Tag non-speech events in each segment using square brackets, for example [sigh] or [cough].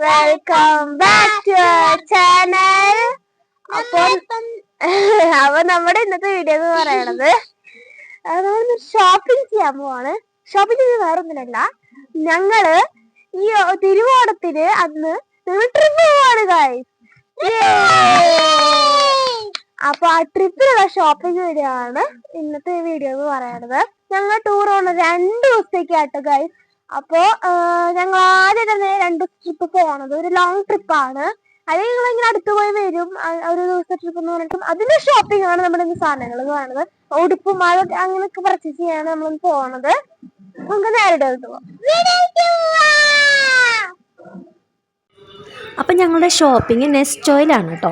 Welcome back to channel അപ്പോൾ [laughs] അപ്പൊ നമ്മുടെ ഇന്നത്തെ വീഡിയോ എന്ന് പറയണത് നമ്മൾ ഷോപ്പിംഗ് ചെയ്യാൻ പോവാണ്. ഷോപ്പിംഗ് ചെയ്യുന്നത് വേറെ ഒന്നിനല്ല. ഞങ്ങൾ ഈ തിരുവോണത്തിന് അന്ന് ട്രിപ്പ് പോവാണ് അപ്പൊ ആ ട്രിപ്പിലുള്ള ഷോപ്പിംഗ് വീഡിയോ ആണ് ഇന്നത്തെ വീഡിയോ എന്ന് പറയണത്. ഞങ്ങൾ ടൂർ പോകുന്ന രണ്ട് ദിവസത്തേക്കാട്ടോ ഗൈസ് അപ്പോ ഞങ്ങൾ ആദ്യം തന്നെ രണ്ട് ട്രിപ്പ് പോണത് ഒരു ലോങ് ട്രിപ്പാണ് അത് ഞങ്ങൾ ഇങ്ങനെ അടുത്ത് പോയി വരും. ഒരു ദിവസത്തെ ട്രിപ്പ് എന്ന് പറഞ്ഞിട്ടും അതിന്റെ ഷോപ്പിംഗ് ആണ് നമ്മുടെ ഇന്ന് സാധനങ്ങൾ എന്ന് പറയുന്നത്. ഉടുപ്പും മഴ അങ്ങനെയൊക്കെ പർച്ചേസ് ചെയ്യാണ് നമ്മൾ പോണത്. നമുക്ക് പോവാം. അപ്പം ഞങ്ങളുടെ ഷോപ്പിംഗ് നെസ്റ്റോയിലാണ് കേട്ടോ.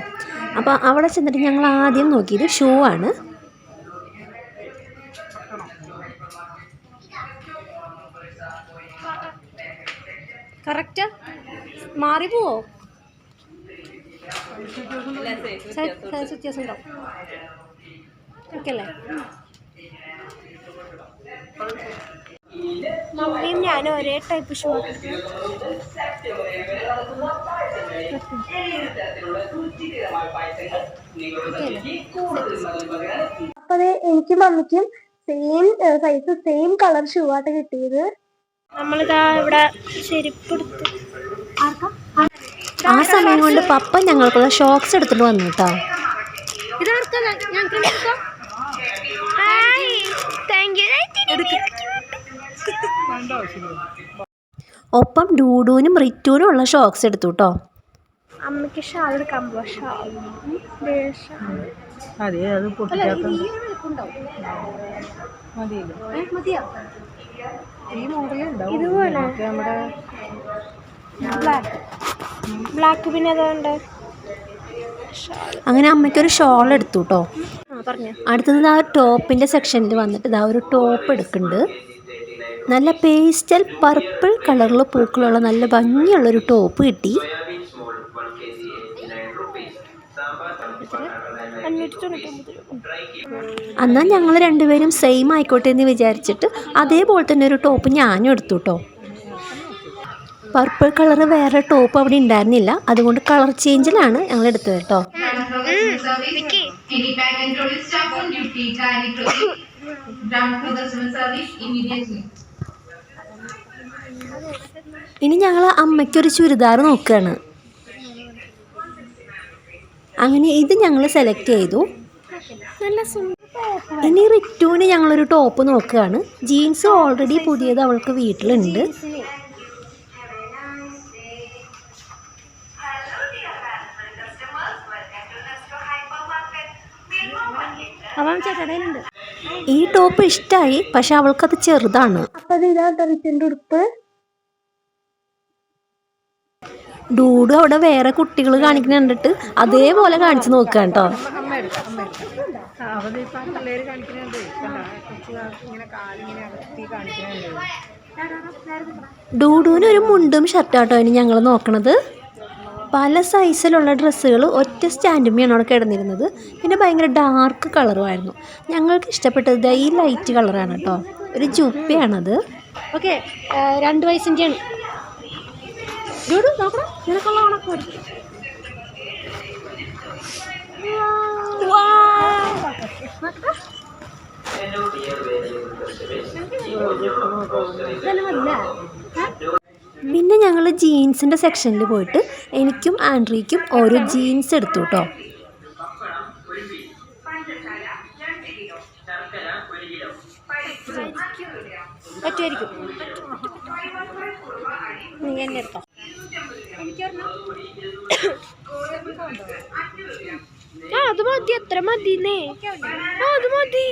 അപ്പോൾ അവിടെ ചെന്നിട്ട് ഞങ്ങൾ ആദ്യം നോക്കിയത് ഷൂ ആണ്. കറക്റ്റ് മാറി പോവോ? വ്യത്യാസം ഉണ്ടോ ഓക്കെ അല്ലേ മമ്മിയും ഞാനും ഒരേ ടൈപ്പ് ഷൂ അപ്പൊ ദേ എനിക്കും മമ്മിക്കും same size same colour shoe ആയിട്ട് കിട്ടിയത്. നമ്മളിതാ ഇവിടെ ചെരുപ്പെടുത്തു. ആ സമയം കൊണ്ട് പപ്പ ഞങ്ങൾക്കുള്ള ഷോക്സ് എടുത്തിട്ട് വന്നു കേട്ടോ ഒപ്പം ഡൂഡൂനും റിറ്റൂനും ഉള്ള ഷോക്സ് എടുത്തു കേട്ടോ അമ്മയ്ക്ക് ഷാൾ എടുക്കാൻ പോവാ. ഷാൾ. അതെ അത് പൊട്ടിക്കാത്ത ഈ ഇതുപോലെ. മറ്റേ നമ്മുടെ ബ്ലാക്ക് ബ്ലാക്ക് പിന്നെ അതുകൊണ്ട് അങ്ങനെ അമ്മയ്ക്കൊരു ഷോൾ എടുത്തു കേട്ടോ ആ പറഞ്ഞു. അടുത്തത് ആ ടോപ്പിന്റെ സെക്ഷനിൽ വന്നിട്ട് ഇതാ ഒരു ടോപ്പ് എടുക്കുന്നുണ്ട്. നല്ല പേസ്റ്റൽ പർപ്പിൾ കളറിൽ പൂക്കളുള്ള നല്ല ഭംഗിയുള്ളൊരു ടോപ്പ് കിട്ടി. എന്നാൽ ഞങ്ങൾ രണ്ടുപേരും സെയിം ആയിക്കോട്ടെ എന്ന് വിചാരിച്ചിട്ട് അതേപോലെ തന്നെ ഒരു ടോപ്പ് ഞാനും എടുത്തു കേട്ടോ പർപ്പിൾ കളർ വേറെ ടോപ്പ് അവിടെ ഉണ്ടായിരുന്നില്ല. അതുകൊണ്ട് കളർ ചേഞ്ചിലാണ് ഞങ്ങൾ എടുത്തത് കേട്ടോ. ഇനി ഞങ്ങൾ അമ്മയ്ക്കൊരു ചുരിദാർ നോക്കുകയാണ് അങ്ങനെ ഇത് ഞങ്ങൾ സെലക്ട് ചെയ്തു. നല്ല ഇനി റിറ്റുവിന് ഞങ്ങളൊരു ടോപ്പ് നോക്കുകയാണ്. ജീൻസ് ഓൾറെഡി പുതിയത് അവൾക്ക് വീട്ടിലുണ്ട്. ഈ ടോപ്പ് ഇഷ്ടമായി പക്ഷെ അവൾക്കത് ചെറുതാണ്. അപ്പൊ ഇത് ഉടുപ്പ്. ഡൂഡ് അവിടെ വേറെ കുട്ടികൾ കാണിക്കുന്ന കണ്ടിട്ട് അതേപോലെ കാണിച്ചു നോക്കുക കേട്ടോ. ഡൂഡുവിന് ഒരു മുണ്ടും ഷർട്ടാട്ടോ ഇനി ഞങ്ങൾ നോക്കണത്. പല സൈസിലുള്ള ഡ്രസ്സുകൾ ഒറ്റ സ്റ്റാൻഡുമ്മയാണ് അവിടെ കിടന്നിരുന്നത്. പിന്നെ ഭയങ്കര ഡാർക്ക് കളറുമായിരുന്നു ഞങ്ങൾക്ക് ഇഷ്ടപ്പെട്ടത് ഈ ലൈറ്റ് കളറാണ് കേട്ടോ. ഒരു ജുപ്പയാണത്. ഓക്കെ രണ്ട് വയസ്സിന്റെയാണ് ഡൂഡു നോക്കണം. നിനക്കുള്ള കണക്ക് വരും പിന്നെ ഞങ്ങൾ ജീൻസിന്റെ സെക്ഷനിൽ പോയിട്ട് എനിക്കും ആൻഡ്രിക്കും ഓരോ ജീൻസ് എടുത്തു കേട്ടോ പറ്റുമായിരിക്കും നീ എന്നെ എടുത്തോ? ആ അത് മതി അത്ര മതിന്നേ ആ അത് മതി.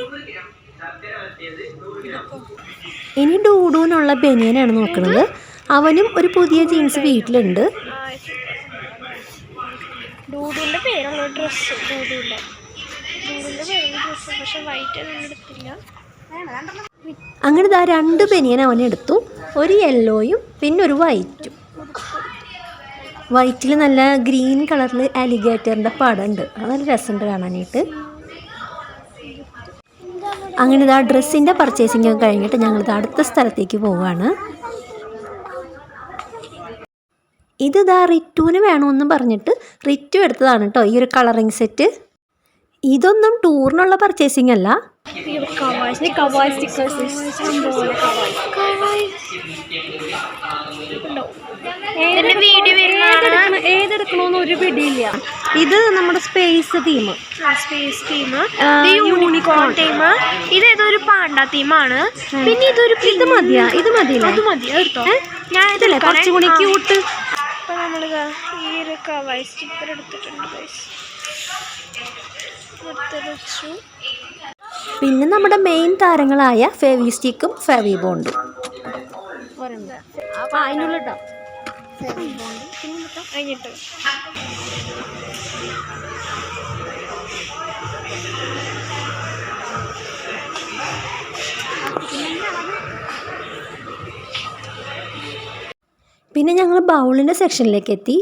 ഇനി ഡൂഡൂനുള്ള ബനിയനാണ് നോക്കുന്നത് അവനും ഒരു പുതിയ ജീൻസ് വീട്ടിലുണ്ട്. പേരുള്ള ഡ്രസ്സ് ഡൂഡുവിന്റെ. ഡൂഡുവിന്റെ പേരുള്ള ഡ്രസ്സ് പക്ഷെ വൈറ്റ് ഒന്നും എടുത്തില്ല. അങ്ങനെ ഇതാ രണ്ട് ബനിയൻ അവനെടുത്തു. ഒരു യെല്ലോയും പിന്നെ ഒരു വൈറ്റും വൈറ്റിൽ നല്ല ഗ്രീൻ കളറിൽ അലിഗേറ്ററിന്റെ പടമുണ്ട്. അത് നല്ല രസമുണ്ട് കാണാനായിട്ട്. അങ്ങനെ ഇതാ ഡ്രസ്സിന്റെ പർച്ചേസിംഗ് ഒക്കെ കഴിഞ്ഞിട്ട് ഞങ്ങളിത് അടുത്ത സ്ഥലത്തേക്ക് പോവുകയാണ് ഇത് ഇതാ റിറ്റുവിന് വേണമെന്ന് പറഞ്ഞിട്ട് റിറ്റു എടുത്തതാണ് കേട്ടോ ഈ ഒരു കളറിങ് സെറ്റ്. ഇതൊന്നും ടൂറിനുള്ള പർച്ചേസിംഗ് അല്ല. ഏതെടുക്കണമെന്ന് ഒരു പിടിയില്ല. ഇത് നമ്മുടെ space theme space theme unicorn theme ഇത് ഏതൊരു പാണ്ട തീമാണ് പിന്നെ ഇതൊരു ഇത് മതിയാ ഇത് മതി അത് മതി എടുത്തോ. ഞാൻ ഇതല്ലേ? കുറച്ചും കൂടി ക്യൂട്ട് അപ്പൊ നമ്മൾ ദാ ഈ ഒരു കവായ് സ്റ്റിക്കർ എടുത്തിട്ടുണ്ട് പിന്നെ നമ്മുടെ മെയിൻ താരങ്ങളായ ഫേവി സ്റ്റിക്കും ഫെവി ബോണ്ടും. കഴിഞ്ഞിട്ട് പിന്നെ ഞങ്ങൾ ബൗളിന്റെ സെക്ഷനിലേക്ക് എത്തി.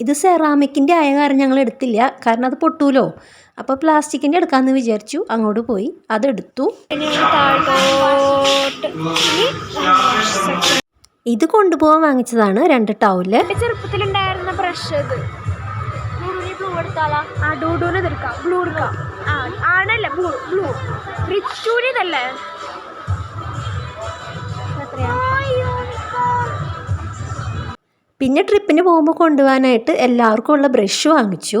ഇത് സെറാമിക്കിന്റെ ആയ കാരണം ഞങ്ങൾ എടുത്തില്ല. കാരണം അത് പൊട്ടൂലോ. അപ്പോൾ പ്ലാസ്റ്റിക്കിന്റെ എടുക്കാമെന്ന് വിചാരിച്ചു. അങ്ങോട്ട് പോയി. അതെടുത്തു. ഇത് കൊണ്ടുപോകാൻ വാങ്ങിച്ചതാണ് രണ്ട് ടൗൽ ചെറുപ്പത്തിൽ ചെറുപ്പത്തിലുണ്ടായിരുന്ന ബ്രഷ് ഇത്. ബ്ലൂ എടുത്താലാ? ആ ഡൂഡൂന് എടുക്കാം ബ്ലൂ എടുക്കാം. ആ ആണല്ലേ ബ്ലൂ ബ്ലൂ ഇതല്ലേ? പിന്നെ ട്രിപ്പിന് പോകുമ്പോൾ കൊണ്ടുപോകാനായിട്ട് എല്ലാവർക്കും ഉള്ള ബ്രഷ് വാങ്ങിച്ചു.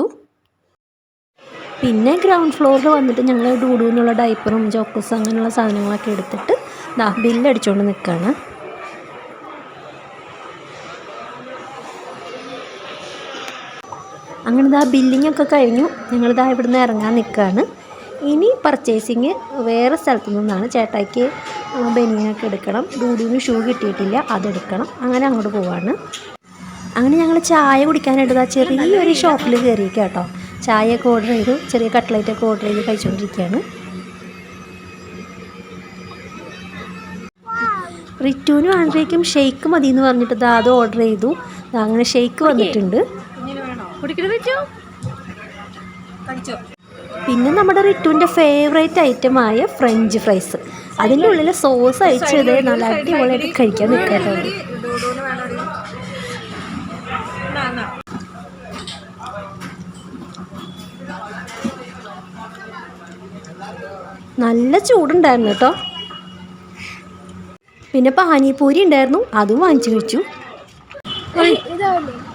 പിന്നെ ഗ്രൗണ്ട് ഫ്ലോറിൽ വന്നിട്ട് ഞങ്ങൾ ഡൂഡൂന്നുള്ള ഡൈപ്പറും ചോക്കസും അങ്ങനെയുള്ള സാധനങ്ങളൊക്കെ എടുത്തിട്ട് ബില്ലടിച്ചുകൊണ്ട് നിൽക്കുകയാണ് അങ്ങനെ ഇതാ ബില്ലിങ്ങൊക്കെ കഴിഞ്ഞു. ഞങ്ങളിതാ ഇവിടുന്ന് ഇറങ്ങാൻ നിൽക്കുകയാണ് ഇനി പർച്ചേസിങ് വേറെ സ്ഥലത്തു നിന്നാണ് ചേട്ടായിക്ക് ബനിയനൊക്കെ എടുക്കണം. ഡൂഡിന് ഷൂ കിട്ടിയിട്ടില്ല അതെടുക്കണം. അങ്ങനെ അങ്ങോട്ട് പോവാണ്. അങ്ങനെ ഞങ്ങൾ ചായ കുടിക്കാനായിട്ട് ചെറിയൊരു ഷോപ്പിൽ കയറി കേട്ടോ ചായയൊക്കെ ഓർഡർ ചെയ്തു ചെറിയ കട്ട്ലൈറ്റൊക്കെ ഓർഡർ ചെയ്ത് കഴിച്ചുകൊണ്ടിരിക്കുകയാണ് റിറ്റുവിനും ആൻഡ്രയ്ക്കും ഷെയ്ക്ക് മതി എന്ന് പറഞ്ഞിട്ട് അത് ഓർഡർ ചെയ്തു. അങ്ങനെ ഷെയ്ക്ക് വന്നിട്ടുണ്ട്. പിന്നെ നമ്മുടെ റിറ്റുവിന്റെ ഫേവറേറ്റ് ആയ ഫ്രഞ്ച് ഫ്രൈസ് അതിന്റെ ഉള്ളിൽ സോസ് അയച്ചത് നല്ല അടിപൊളിയായിട്ട് കഴിക്കാൻ നിൽക്കാട്ടോ. നല്ല ചൂടുണ്ടായിരുന്നു കേട്ടോ. പിന്നെ പാനിപ്പൂരി ഉണ്ടായിരുന്നു അതും വാങ്ങിച്ചു കഴിച്ചു. ചാച്ചനെ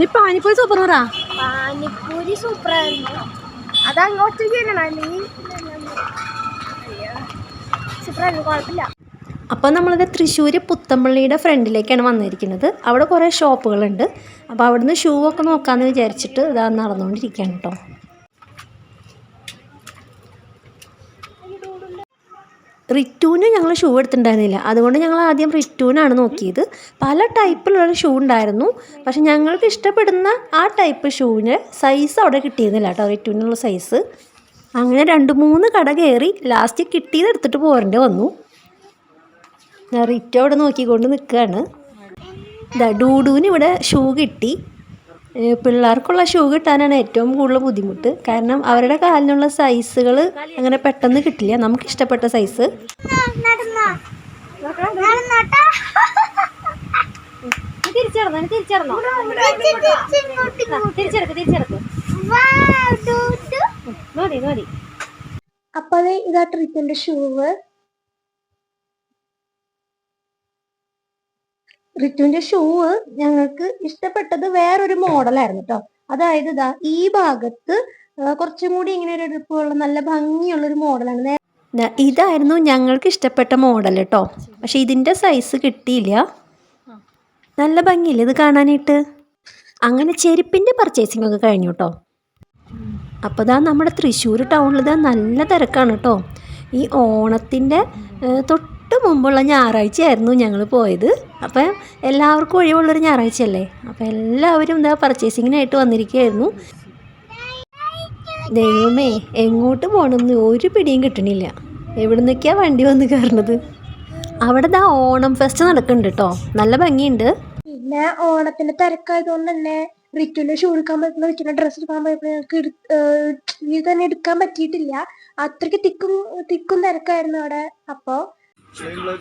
നീ പാനിപ്പൂരി സൂപ്പർ പറ പാനിപ്പൂരി സൂപ്പറായിരുന്നു അത് അങ്ങോട്ട് ചെയ്യണം അല്ലെങ്കിൽ സൂപ്പറായിരുന്നു കുഴപ്പമില്ല. അപ്പോൾ നമ്മളത് തൃശ്ശൂർ പുത്തമ്പള്ളിയുടെ ഫ്രണ്ടിലേക്കാണ് വന്നിരിക്കുന്നത്. അവിടെ കുറേ ഷോപ്പുകളുണ്ട്. അപ്പോൾ അവിടുന്ന് ഷൂ ഒക്കെ നോക്കാമെന്ന് വിചാരിച്ചിട്ട് ഇതാ നടന്നുകൊണ്ടിരിക്കുകയാണ് കേട്ടോ. റിറ്റൂന് ഞങ്ങൾ ഷൂ എടുത്തിട്ടുണ്ടായിരുന്നില്ല. അതുകൊണ്ട് ഞങ്ങൾ ആദ്യം റിറ്റൂനാണ് നോക്കിയത്. പല ടൈപ്പിലുള്ള ഷൂ ഉണ്ടായിരുന്നു. പക്ഷെ ഞങ്ങൾക്ക് ഇഷ്ടപ്പെടുന്ന ആ ടൈപ്പ് ഷൂവിന് സൈസ് അവിടെ കിട്ടിയിരുന്നില്ല കേട്ടോ റിറ്റൂനുള്ള സൈസ് അങ്ങനെ രണ്ട് മൂന്ന് കട കയറി ലാസ്റ്റ് കിട്ടിയത് എടുത്തിട്ട് പോരേണ്ടി വന്നു. ഞാൻ റിറ്റോ അവിടെ നോക്കിക്കൊണ്ട് നിൽക്കുകയാണ്. ഡൂഡൂന് ഇവിടെ ഷൂ കിട്ടി. പിള്ളേർക്കുള്ള ഷൂ കിട്ടാനാണ് ഏറ്റവും കൂടുതൽ ബുദ്ധിമുട്ട് കാരണം അവരുടെ കാലിനുള്ള സൈസുകൾ അങ്ങനെ പെട്ടെന്ന് കിട്ടില്ല നമുക്ക് ഇഷ്ടപ്പെട്ട സൈസ് തിരിച്ചടന്നോ തിരിച്ചടന്നോ തിരിച്ചെടുക്ക് തിരിച്ചെടുക്ക് മതി മതി അപ്പൊ അത് ഇതാ ട്രിപ്പിന്റെ ഷൂവ് റിറ്റുവിന്റെ ഷൂ ഞങ്ങൾക്ക് ഇഷ്ടപ്പെട്ടത് വേറൊരു മോഡലായിരുന്നു കേട്ടോ അതായത് ഇതാ ഈ ഭാഗത്ത് കുറച്ചും കൂടി ഇങ്ങനെ ഒരു എടുപ്പുള്ള നല്ല ഭംഗിയുള്ള ഒരു മോഡലാണ് ഇതായിരുന്നു ഞങ്ങൾക്ക് ഇഷ്ടപ്പെട്ട മോഡൽ കേട്ടോ പക്ഷെ ഇതിന്റെ സൈസ് കിട്ടിയില്ല. നല്ല ഭംഗിയില്ല ഇത് കാണാനായിട്ട്? അങ്ങനെ ചെരുപ്പിന്റെ പർച്ചേസിംഗ് ഒക്കെ കഴിഞ്ഞു കേട്ടോ അപ്പോൾ ദാ നമ്മുടെ തൃശ്ശൂർ ടൗണിൽ ദാ നല്ല തിരക്കാണ് കേട്ടോ ഈ ഓണത്തിന്റെ ഏഹ്, തൊട്ട് മുമ്പുള്ള ഞായറാഴ്ചയായിരുന്നു ഞങ്ങൾ പോയത്. അപ്പം എല്ലാവർക്കും ഒഴിവുള്ളൊരു ഞായറാഴ്ചയല്ലേ? അപ്പം എല്ലാവരും ഇതാ പർച്ചേസിങ്ങിനായിട്ട് വന്നിരിക്കുകയായിരുന്നു. ദൈവമേ എങ്ങോട്ട് പോകണമെന്ന് ഒരു പിടിയും കിട്ടണില്ല. എവിടെ നിന്നൊക്കെയാണ് വണ്ടി വന്ന് കയറണത് അവിടെ ദാ ഓണം ഫെസ്റ്റ് നടക്കുന്നുണ്ട് കേട്ടോ നല്ല ഭംഗിയുണ്ട്. പിന്നെ ഓണത്തിന്റെ തിരക്കായതുകൊണ്ട് തന്നെ റിറ്റുവിന്റെ ഷൂ എടുക്കാൻ പറ്റുന്ന റിറ്റുവിന്റെ ഡ്രസ്സ് എടുക്കാൻ പറ്റുന്ന ഞങ്ങൾക്ക് ഇത് തന്നെ എടുക്കാൻ പറ്റിയിട്ടില്ല. അത്രയ്ക്ക് തിക്കും തിക്കും തിരക്കായിരുന്നു അവിടെ. അപ്പോ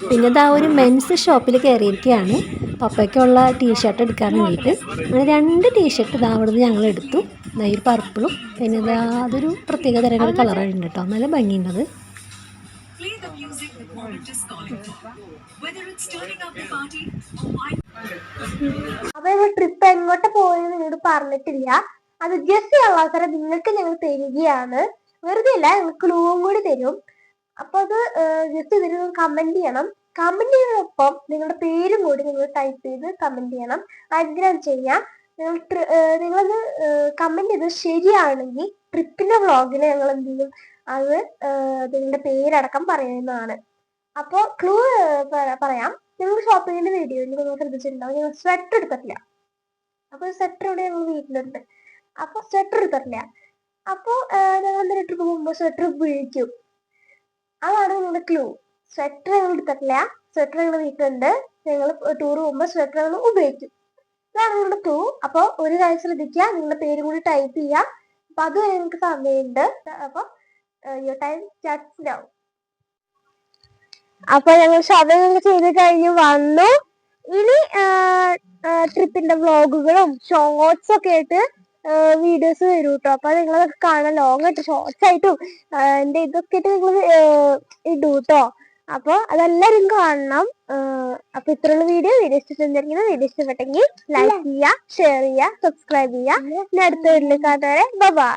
പിന്നെ ഇതാ ഒരു മെൻസ് ഷോപ്പിൽ കയറിയിരിക്കുകയാണ് പപ്പയ്ക്കുള്ള ടീഷർട്ട് എടുക്കാൻ വേണ്ടിയിട്ട്. അങ്ങനെ രണ്ട് ടീഷർട്ട് ഇതാ അവിടുന്ന് ഞങ്ങൾ എടുത്തു. ഇതാ ഒരു പർപ്പിളും പിന്നെ ഇതാ അതൊരു പ്രത്യേക തരം കളറായിട്ടുണ്ട് കേട്ടോ നല്ല ഭംഗിയുണ്ടത്. അവരുടെ ട്രിപ്പ് എങ്ങോട്ട് പോയെന്ന് നിങ്ങളോട് പറഞ്ഞിട്ടില്ല. അത് ജസ്റ്റ് ഉള്ള അവസരം നിങ്ങൾക്ക് ഞങ്ങൾ തരികയാണ്. വെറുതെ അല്ല ഞങ്ങൾ ക്ലൂവും കൂടി തരും. അപ്പൊ അത് ജസ്റ്റ് ഇതിൽ കമന്റ് ചെയ്യണം. കമന്റ് ചെയ്യുന്നതിനൊപ്പം നിങ്ങളുടെ പേരും കൂടി നിങ്ങൾ ടൈപ്പ് ചെയ്ത് കമന്റ് ചെയ്യണം. ആഗ്രഹം ചെയ്യാം. നിങ്ങൾ നിങ്ങളത് കമന്റ് ചെയ്ത് ശരിയാണെങ്കിൽ ട്രിപ്പിന്റെ വ്ളോഗിൽ ഞങ്ങൾ എന്ത് ചെയ്യും? അത് നിങ്ങളുടെ പേരടക്കം പറയുന്നതാണ്. അപ്പോൾ ക്ലൂ പറയാം. നിങ്ങൾ ഷോപ്പിങ്ങിന്റെ വീഡിയോയിൽ നിങ്ങൾ ശ്രദ്ധിച്ചിട്ടുണ്ടാവും ഞങ്ങൾ സ്വെറ്റർ എടുത്തിട്ടില്ല. അപ്പൊ സ്വെറ്റർ ഇവിടെ ഞങ്ങൾ വീട്ടിലുണ്ട്. അപ്പൊ സ്വെറ്റർ എടുത്തിട്ടില്ല. അപ്പൊ ഞങ്ങൾ എന്തൊരു ട്രിപ്പ് പോകുമ്പോൾ സ്വെറ്റർ ഉപയോഗിക്കും. അതാണ് നിങ്ങളുടെ ക്ലൂ സ്വെറ്റർ ഞങ്ങൾ എടുത്തിട്ടില്ല. സ്വെറ്റർ ഞങ്ങൾ വീട്ടിലുണ്ട്. ഞങ്ങൾ ടൂർ പോകുമ്പോൾ സ്വെറ്റർ ഞങ്ങൾ ഉപയോഗിക്കും. ഇതാണ് നിങ്ങളുടെ ക്ലൂ അപ്പോൾ ഒരു കാര്യം ശ്രദ്ധിക്കുക. നിങ്ങളുടെ പേര് കൂടി ടൈപ്പ് ചെയ്യുക. അപ്പൊ അതുവരെ നിങ്ങൾക്ക് സമയമുണ്ട്. അപ്പൊ യുവർ ടൈം സ്റ്റാർട്ട്സ് നൗ അപ്പൊ ഞങ്ങൾ ഷോപ്പിംഗ് ചെയ്ത് കഴിഞ്ഞ് വന്നു. ഇനി ട്രിപ്പിന്റെ വ്ളോഗുകളും ഷോർട്സ് ഒക്കെ ആയിട്ട് വീഡിയോസ് വരും കേട്ടോ അപ്പൊ നിങ്ങൾ കാണാൻ ലോങ് ആയിട്ട് ഷോർട്സ് ആയിട്ടും എന്റെ ഇതൊക്കെ ആയിട്ട് നിങ്ങൾ ഇടൂ കേട്ടോ അപ്പൊ അതെല്ലാരും കാണണം. അപ്പൊ ഇത്രയുള്ള വീഡിയോ വീഡിയോ ഇഷ്ടപ്പെട്ടിരിക്കുന്നത് വീഡിയോ ഇഷ്ടപ്പെട്ടെങ്കിൽ ലൈക്ക് ചെയ്യുക ഷെയർ ചെയ്യുക സബ്സ്ക്രൈബ് ചെയ്യുക ഇനി അടുത്ത വീട്ടിൽ കാണുന്നവരെ ബൈ